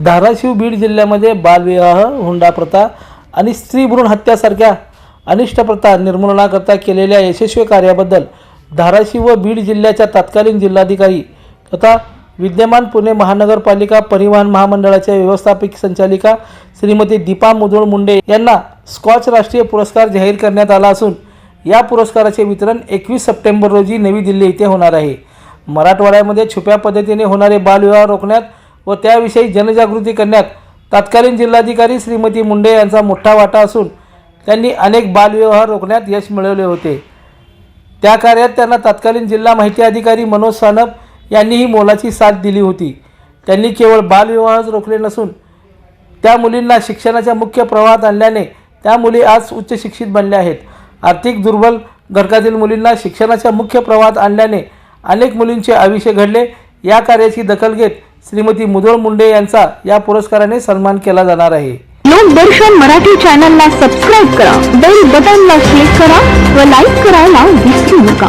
धाराशिव बीड जिल्ह्यामध्ये बालविवाह हुंडा प्रथा आणि स्त्री भ्रूण हत्यासारख्या अनिष्ट प्रथा निर्मूलनाकरता केलेल्या यशस्वी कार्याबद्दल धाराशिव व बीड जिल्ह्याच्या तत्कालीन जिल्हाधिकारी तथा विद्यमान पुणे महानगरपालिका परिवहन महामंडळाच्या व्यवस्थापक संचालिका श्रीमती दीपा मुधोळ मुंडे यांना स्कॉच राष्ट्रीय पुरस्कार जाहीर करण्यात आला असून या पुरस्काराचे वितरण एकवीस सप्टेंबर रोजी नवी दिल्ली येथे होणार आहे. मराठवाड्यामध्ये छुप्या पद्धतीने होणारे बालविवाह रोखण्यात व त्याविषयी जनजागृती करण्यात तत्कालीन जिल्हाधिकारी श्रीमती मुंडे यांचा मोठा वाटा असून त्यांनी अनेक बालविवाह रोखण्यात यश मिळवले होते. त्या कार्यात त्यांना तत्कालीन जिल्हा माहिती अधिकारी मनोज सानप यांनीही मोलाची साथ दिली होती. त्यांनी केवळ बालविवाहच रोखले नसून त्या मुलींना शिक्षणाच्या मुख्य प्रवाहात आणल्याने त्या मुली आज उच्च शिक्षित बनल्या आहेत. आर्थिक दुर्बल घटकातील मुलींना शिक्षणाच्या मुख्य प्रवाहात आणल्याने अनेक मुलींचे आयुष्य घडले. या कार्याची दखल घेत श्रीमती मुधोळ मुंडे यांचा या पुरस्काराने सन्मान केला जाणार आहे. लोकदर्शन मराठी चॅनलला सबस्क्राईब करा बेल बटनला क्लिक करा व लाईक करायला विसरू नका.